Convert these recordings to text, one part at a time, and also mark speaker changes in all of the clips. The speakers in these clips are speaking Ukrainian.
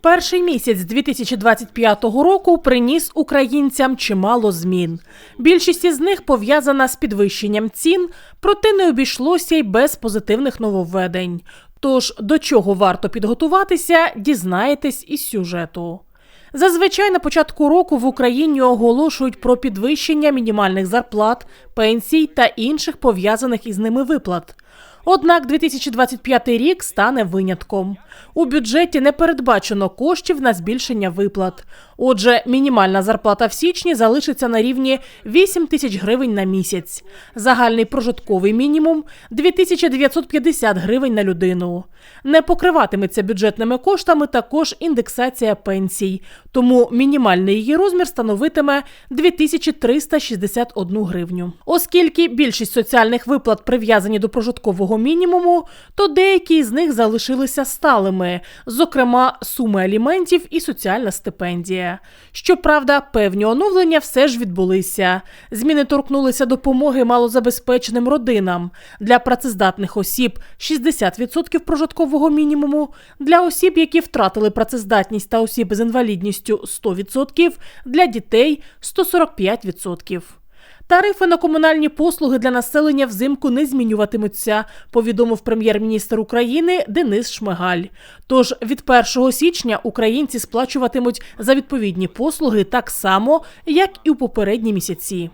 Speaker 1: Перший місяць 2025 року приніс українцям чимало змін. Більшість із них пов'язана з підвищенням цін, проте не обійшлося й без позитивних нововведень. Тож до чого варто підготуватися, дізнаєтесь із сюжету. Зазвичай на початку року в Україні оголошують про підвищення мінімальних зарплат, пенсій та інших пов'язаних із ними виплат. Однак 2025 рік стане винятком. У бюджеті не передбачено коштів на збільшення виплат. Отже, мінімальна зарплата в січні залишиться на рівні 8 тисяч гривень на місяць. Загальний прожитковий мінімум 2950 гривень на людину. Не покриватиметься бюджетними коштами також індексація пенсій, тому мінімальний її розмір становитиме 2361 гривню. Оскільки більшість соціальних виплат прив'язані до прожиткового мінімуму, то деякі з них залишилися сталими, зокрема суми аліментів і соціальна стипендія. Щоправда, певні оновлення все ж відбулися. Зміни торкнулися допомоги малозабезпеченим родинам для працездатних осіб 60% прожиткового мінімуму, для осіб, які втратили працездатність та осіб з інвалідністю 100%, для дітей 145%. Тарифи на комунальні послуги для населення взимку не змінюватимуться, повідомив прем'єр-міністр України Денис Шмигаль. Тож від 1 січня українці сплачуватимуть за відповідні послуги так само, як і у попередні місяці.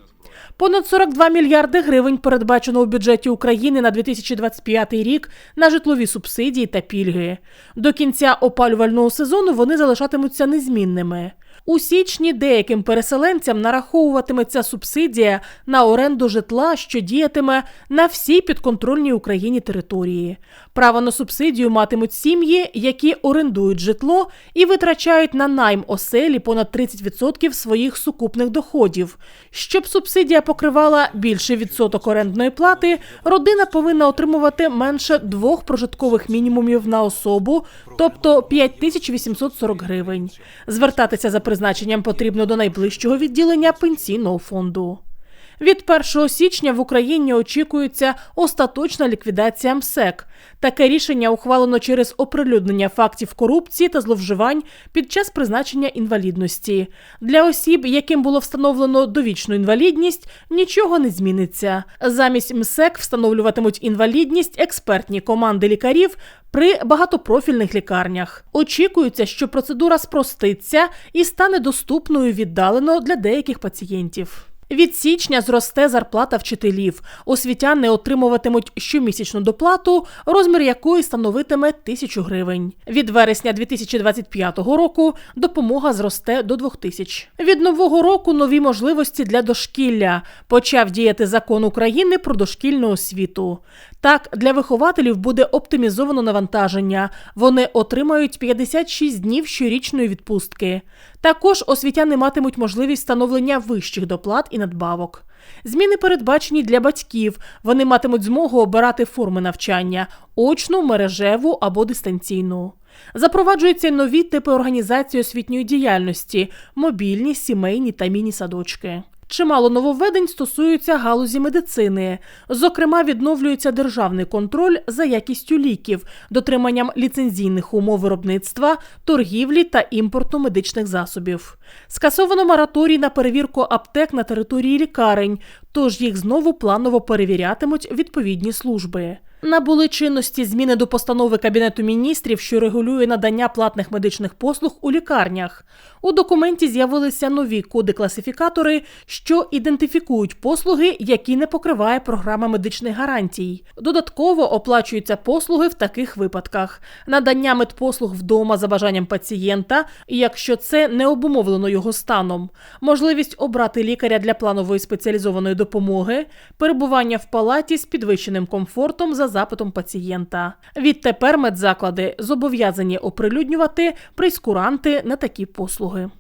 Speaker 1: Понад 42 мільярди гривень передбачено у бюджеті України на 2025 рік на житлові субсидії та пільги. До кінця опалювального сезону вони залишатимуться незмінними. У січні деяким переселенцям нараховуватиметься субсидія на оренду житла, що діятиме на всій підконтрольній Україні території. Право на субсидію матимуть сім'ї, які орендують житло і витрачають на найм оселі понад 30% своїх сукупних доходів. Щоб субсидія покривала більший відсоток орендної плати, родина повинна отримувати менше двох прожиткових мінімумів на особу, тобто 5840 гривень. Звертатися за призначенням потрібно до найближчого відділення пенсійного фонду. Від 1 січня в Україні очікується остаточна ліквідація МСЕК. Таке рішення ухвалено через оприлюднення фактів корупції та зловживань під час призначення інвалідності. Для осіб, яким було встановлено довічну інвалідність, нічого не зміниться. Замість МСЕК встановлюватимуть інвалідність експертні команди лікарів. При багатопрофільних лікарнях очікується, що процедура спроститься і стане доступною віддалено для деяких пацієнтів. Від січня зросте зарплата вчителів. Освітяни отримуватимуть щомісячну доплату, розмір якої становитиме тисячу гривень. Від вересня 2025 року допомога зросте до двох тисяч. Від нового року нові можливості для дошкілля. Почав діяти закон України про дошкільну освіту. Так, для вихователів буде оптимізовано навантаження. Вони отримають 56 днів щорічної відпустки. Також освітяни матимуть можливість встановлення вищих доплат і надбавок. Зміни передбачені для батьків. Вони матимуть змогу обирати форми навчання очну, мережеву або дистанційну. Запроваджуються нові типи організації освітньої діяльності мобільні, сімейні та міні-садочки. Чимало нововведень стосуються галузі медицини. Зокрема, відновлюється державний контроль за якістю ліків, дотриманням ліцензійних умов виробництва, торгівлі та імпорту медичних засобів. Скасовано мораторій на перевірку аптек на території лікарень, тож їх знову планово перевірятимуть відповідні служби. Набули чинності зміни до постанови Кабінету міністрів, що регулює надання платних медичних послуг у лікарнях. У документі з'явилися нові коди-класифікатори, що ідентифікують послуги, які не покриває програма медичних гарантій. Додатково оплачуються послуги в таких випадках: надання медпослуг вдома за бажанням пацієнта, якщо це не обумовлено його станом, можливість обрати лікаря для планової спеціалізованої допомоги, перебування в палаті з підвищеним комфортом за запитом пацієнта. Відтепер медзаклади зобов'язані оприлюднювати прейскуранти на такі послуги.